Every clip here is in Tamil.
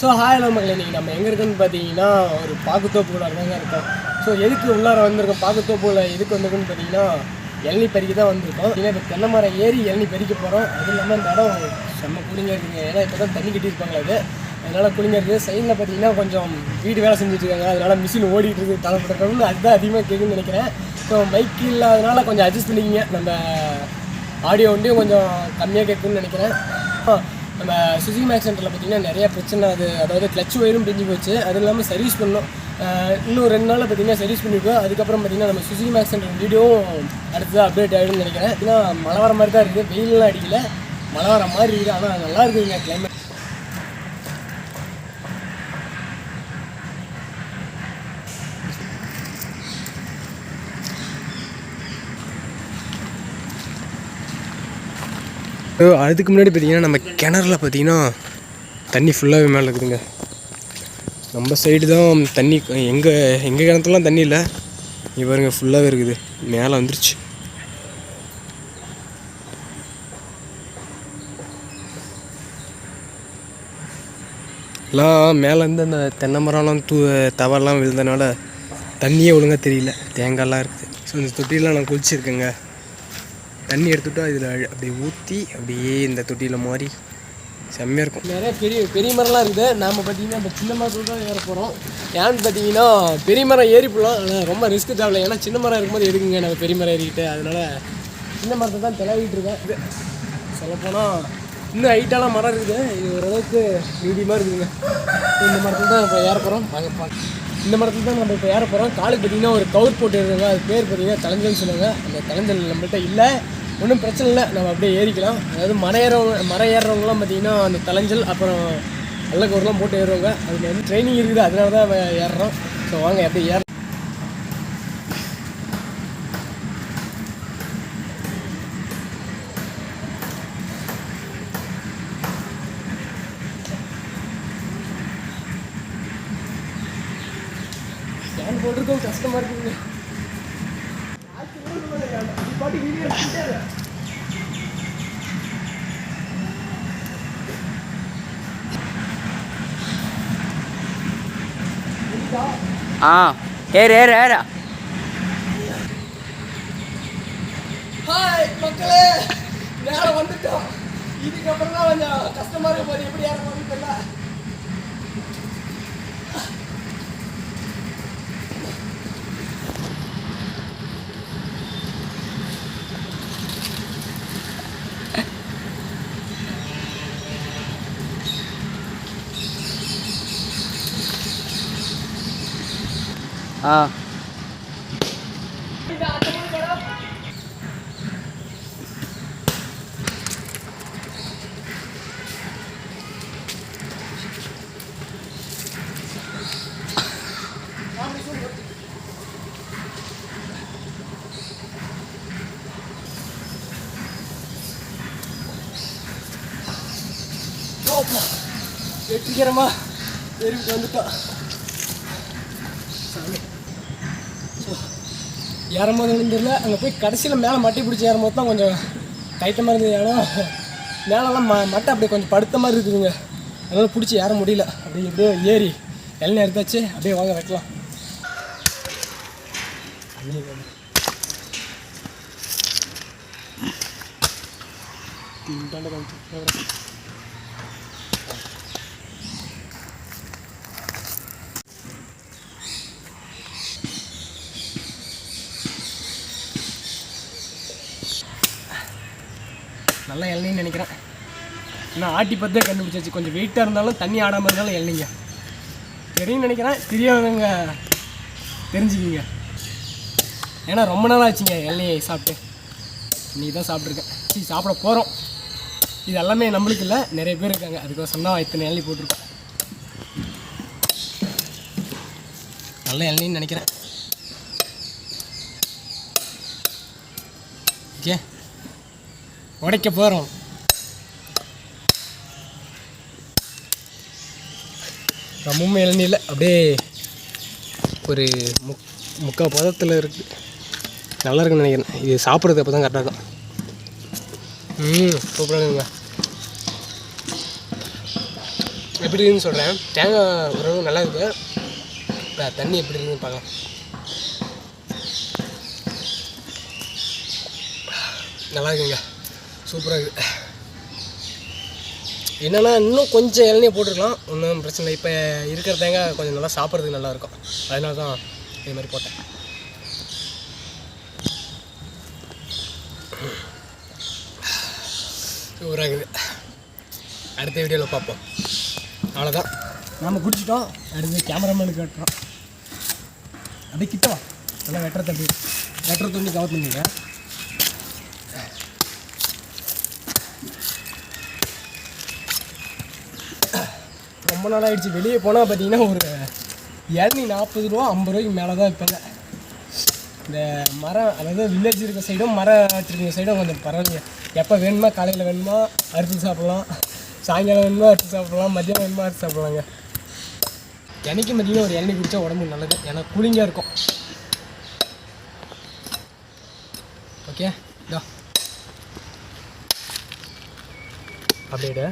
ஸோ ஹாய் மக்கள் இன்றைக்கி நம்ம எங்கே இருக்குன்னு பார்த்தீங்கன்னா ஒரு பாக்குத்தோப்புக்குள்ள தாங்க இருக்கோம். ஸோ எதுக்கு உள்ளார வந்திருக்கோம்? பாக்குத்தோப்புல எதுக்கு வந்திருக்குன்னு பார்த்தீங்கன்னா இளநி பறிக்க தான் வந்திருக்கோம். ஏன்னா இப்போ தென்னை மரம் ஏறி இளநி பறிக்க போகிறோம் அதுவும் இல்லாமல் இந்த இடம் செம்ம கூலிங்காக இருக்குங்க. ஏன்னா இப்போ தான் தண்ணி கட்டியிருப்பாங்களா அது. அதனால் கூலிங்காக இருக்குது. சைடில் பார்த்தீங்கன்னா கொஞ்சம் வீடு வேலை செஞ்சுட்ருக்காங்க அதனால் மிஷின் ஓடிட்டு இருக்கு தலைப்பட்டு அதுதான் அதிகமாக கேட்குன்னு நினைக்கிறேன். ஸோ மைக் இல்லாதனால கொஞ்சம் அட்ஜஸ்ட் பண்ணிக்கிங்க. நம்ம ஆடியோ வந்து கொஞ்சம் கம்மியாக கேட்குன்னு நினைக்கிறேன். நம்ம சுசுகி மேக்ஸ் சென்டரில் பார்த்தீங்கன்னா நிறைய பிரச்சனை. அது அதாவது கிளச் ஒயரும் பிரிஞ்சு போச்சு. அது இல்லாமல் சர்வீஸ் பண்ணோம். இன்னும் ரெண்டு நாளில் பார்த்தீங்கன்னா சர்வீஸ் பண்ணியிருக்கோம் அதுக்கப்புறம் பார்த்தீங்கன்னா நம்ம சுசுகி மேக்ஸ் சென்டர் வீடியோவும் அடுத்ததாக அப்டேட் ஆகிடும்னு நினைக்கிறேன். ஏன்னா மழை வர மாதிரி தான் இருக்குது. வெயிலெலாம் அடிக்கல. மழை வர மாதிரி இருக்குது. ஆனால் நல்லா இருக்குதுங்க கிளைமேட் அதுக்கு முன்னாடி பார்த்தீங்கன்னா நம்ம கிணறுல பார்த்தீங்கன்னா தண்ணி ஃபுல்லாகவே மேலே இருக்குதுங்க. நம்ம சைடு தான் தண்ணி எங்கள் எங்கள் கிணத்துலாம் தண்ணி இல்லை. இவருங்க பாருங்க ஃபுல்லாகவே இருக்குது. மேலே வந்துருச்சு. எல்லாம் மேலேருந்து அந்த தென்னை மரம்லாம் தூ தவறுலாம் விழுந்தனால தண்ணியே ஒழுங்காக தெரியல. தேங்காய்லாம் இருக்குது. ஸோ இந்த தொட்டிலாம் நான் குளிச்சிருக்கேங்க. தண்ணி எடுத்துட்டா இதில் அப்படியே ஊற்றி அப்படியே இந்த தொட்டியில் மாறி செம்மையாக இருக்கும். நிறைய பெரிய பெரிய மரம்லாம் இருக்குது. நாம் பார்த்தீங்கன்னா இந்த சின்ன மரத்தில் தான் ஏற போகிறோம் ஏன்னு பார்த்தீங்கன்னா பெரிய மரம் ஏறி போகலாம் ஆனால் ரொம்ப ரிஸ்க் தேவையில்லை. ஏன்னா சின்ன மரம் இருக்கும்போது எதுக்குங்க நம்ம பெரிய மரம் ஏறிக்கிட்டு? அதனால் சின்ன மரத்தை தான் திளவிட்டு இருக்கேன் இது சொல்லப்போனால் இன்னும் ஹைட்டாலாம் மரம் இருக்குது. இது ஓரளவுக்கு மீடியமாக இருக்குதுங்க. இந்த மரத்தில் தான் இப்போ ஏற போகிறோம் வாங்க பார்க்க இந்த மரத்தில் தான் நம்ம இப்போ ஏற போகிறோம் காலுக்கு பார்த்தீங்கன்னா ஒரு கவுர் போட்டு இருக்குங்க அது பேர் பார்த்தீங்கன்னா தலைஞ்சல்னு சொல்லுவாங்க. அந்த தலைஞ்சல் நம்மள்கிட்ட இல்லை. ஒன்றும் பிரச்சனை இல்லை. நம்ம அப்படியே ஏறிக்கலாம். அதாவது மரம் ஏறவங்க மரம் ஏறுறவங்களாம் பார்த்தீங்கன்னா அந்த தலைஞ்சல் அப்புறம் நல்ல கவுர்லாம் போட்டு ஏறுவாங்க. அதுக்கு வந்து ட்ரைனிங் இருக்குது. அதனால தான் ஏறுறோம் ஸோ வாங்க அப்படியே ஏற ஃபேன் போட்டிருக்கோம். கஷ்டமாக இருக்குங்க. ஆ ஏறு ஏறு ஏறு. ஹாய் மக்களே. மேலே வந்துட்டோம். இதுக்கப்புறம் தான் கொஞ்சம் கஷ்டமா இருக்க போது எப்படி யாரும் வந்து தெரியல ஆ ஓப்பா வெற்றிகரமா தெருவுக்கு வந்துட்டோம் சாமி. ஏறும்போது என்னன்னு தெரியல அங்கே போய் கடைசியில் மேலே மட்டை பிடிச்சி ஏறும்போது தான் கொஞ்சம் டைட்டமாக இருந்தது. ஏன்னா மேலெல்லாம் ம மட்டை அப்படியே கொஞ்சம் படுத்த மாதிரி இருக்குதுங்க. அதனால் பிடிச்சி ஏற முடியல. அப்படியே எப்படியோ ஏறி எல்லாம் எடுத்தாச்சு. அப்படியே வாங்க வைக்கலாம். திண்டாண்ட நல்ல இளநின்னு நினைக்கிறேன். நான் ஆட்டி பார்த்தே கண்டுபிடிச்சாச்சு. கொஞ்சம் வெயிட்டாக இருந்தாலும் தண்ணி ஆடாமல் இருந்தாலும் இளநிங்க. தெரியும் நினைக்கிறேன். தெரியாதவங்க தெரிஞ்சுக்கிங்க. ஏன்னா ரொம்ப நாள் ஆச்சுங்க இளநியை சாப்பிட்டு. இன்றைக்கி தான் சாப்பிட்ருக்கேன் சரி சாப்பிட போகிறோம் இது எல்லாமே நம்மளுக்கு இல்லை. நிறைய பேர் இருக்காங்க. அதுக்கோசம் தான் இத்தனை இளநி போட்டிருக்கேன் நல்ல இளநின்னு நினைக்கிறேன். ஓகே உடைக்க போகிறோம் ரொம்பவும் இளநில அப்படியே ஒரு முக் முக்கால் பதத்தில் இருக்குது நல்லா இருக்குன்னு நினைக்கிறேன். இது சாப்பிட்றது அப்போ தான் கரெக்டாக இருக்கும். ம் சூப்பராக இருக்குங்க எப்படி இருக்குன்னு சொல்கிறேன் தேங்காய் ஓரளவு நல்லா இருக்கு. இப்போ தண்ணி எப்படி இருக்குன்னு பார்க்கலாம். நல்லா இருக்குங்க. சூப்பராக இருக்குது என்னென்னா இன்னும் கொஞ்சம் இளநியை போட்டிருக்கலாம். ஒன்றும் பிரச்சனை இல்லை. இப்போ இருக்கிற தேங்காய் கொஞ்சம் நல்லா சாப்பிட்றதுக்கு நல்லாயிருக்கும். அதனால தான் இது மாதிரி போட்டேன். சூப்பராக இருக்குது. அடுத்த வீடியோவில் பார்ப்போம். அவ்வளோதான் நாம் குடிச்சிட்டோம். அடுத்து கேமராமேனுக்கு வெட்டுறோம். அப்படியே கிட்டோம் நல்லா வெட்டுற தம்பி. வெட்டுற துணி கவர் பண்ணிடுறேன் ரொம்ப நாள் ஆகிடுச்சு வெளியே போனால் பார்த்தீங்கன்னா ஒரு இளநீ நாற்பது ரூபா ஐம்பது ரூபாய்க்கு மேலே தான் விற்பாங்க இந்த மரம் அதாவது வில்லேஜ் இருக்க சைடும் மரம் வச்சுருக்க சைடும் கொஞ்சம் பரவாயில்ல எப்போ வேணுமா காலையில் வேணுமா அறுத்து சாப்பிட்லாம். சாயங்காலம் வேணுமா அறுத்து சாப்பிட்லாம். மதியம் வேணுமா அறுத்து சாப்பிட்லாங்க. எனக்கும் பார்த்தீங்கன்னா ஒரு இளநீ குடித்தா உடம்புக்கு நல்லது. ஏன்னா கூலிங்காக இருக்கும். ஓகே இதோ அப்படியே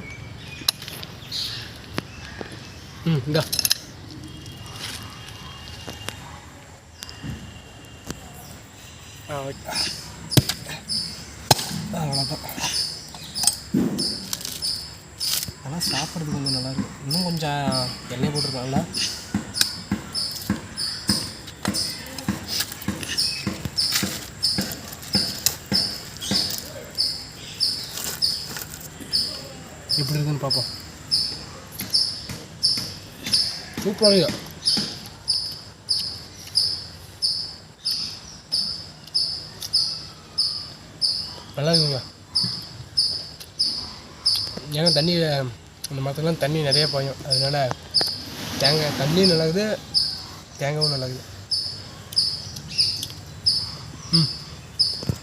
ம் இந்தா. அவ்வளோதான் ஆனால் சாப்பிட்றதுக்கு கொஞ்சம் நல்லாயிருக்கும் இன்னும் கொஞ்சம் எண்ணெய் போட்டிருக்காங்களா எப்படி இருக்குன்னு பார்ப்போம். சூப்பராக இருக்கு. நல்லா இருக்குங்க. ஏன்னா தண்ணி அந்த மரத்துலாம் தண்ணி நிறைய பாயும். அதனால் தேங்காய் தண்ணியும் நல்லாக்குது தேங்காயும் நல்லாக்குது